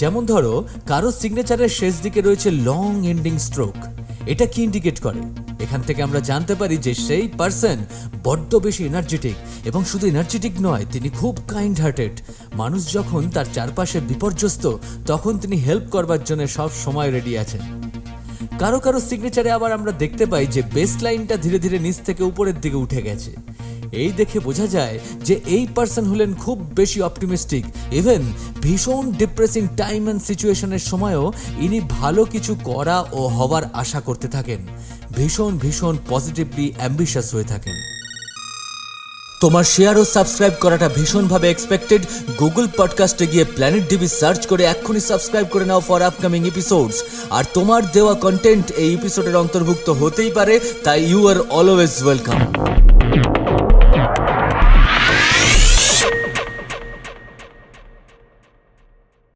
যেমন ধরো, কারও সিগনেচারের শেষ দিকে রয়েছে লং এন্ডিং স্ট্রোক এটা কি ইন্ডিকেট করে? এখান থেকে আমরা জানতে পারি যে সেই পার্সন বড্ড বেশি এনার্জেটিক এবং শুধু এনার্জেটিক নয়, তিনি খুব কাইন্ড হার্টেড মানুষ যখন তার চারপাশে বিপর্যস্ত, তখন তিনি হেল্প করবার জন্য সব সময় রেডি আছেন। কারও কারও সিগনেচারে আবার আমরা দেখতে পাই যে বেস লাইনটা ধীরে ধীরে নিচ থেকে উপরের দিকে উঠে গেছে। এই দেখে বোঝা যায় যে এই পার্সন হলেন খুব বেশি অপটিমিস্টিক ইভেন ভীষণ ডিপ্রেসিং টাইম অ্যান্ড সিচুয়েশনের সময়ও ইনি ভালো কিছু করা ও হওয়ার আশা করতে থাকেন। ভীষণ ভীষণ পজিটিভলি অ্যাম্বিশাস হয়ে থাকেন। তোমার শেয়ার ও সাবস্ক্রাইব করাটা ভীষণভাবে এক্সপেক্টেড গুগল পডকাস্টে গিয়ে প্ল্যানেট ডিবি সার্চ করে এক্ষুনি সাবস্ক্রাইব করে নাও ফর আপকামিং এপিসোডস আর তোমার দেওয়া কন্টেন্ট এই এপিসোডের অন্তর্ভুক্ত হতেই পারে, তাই ইউ আর অলওয়েজ ওয়েলকাম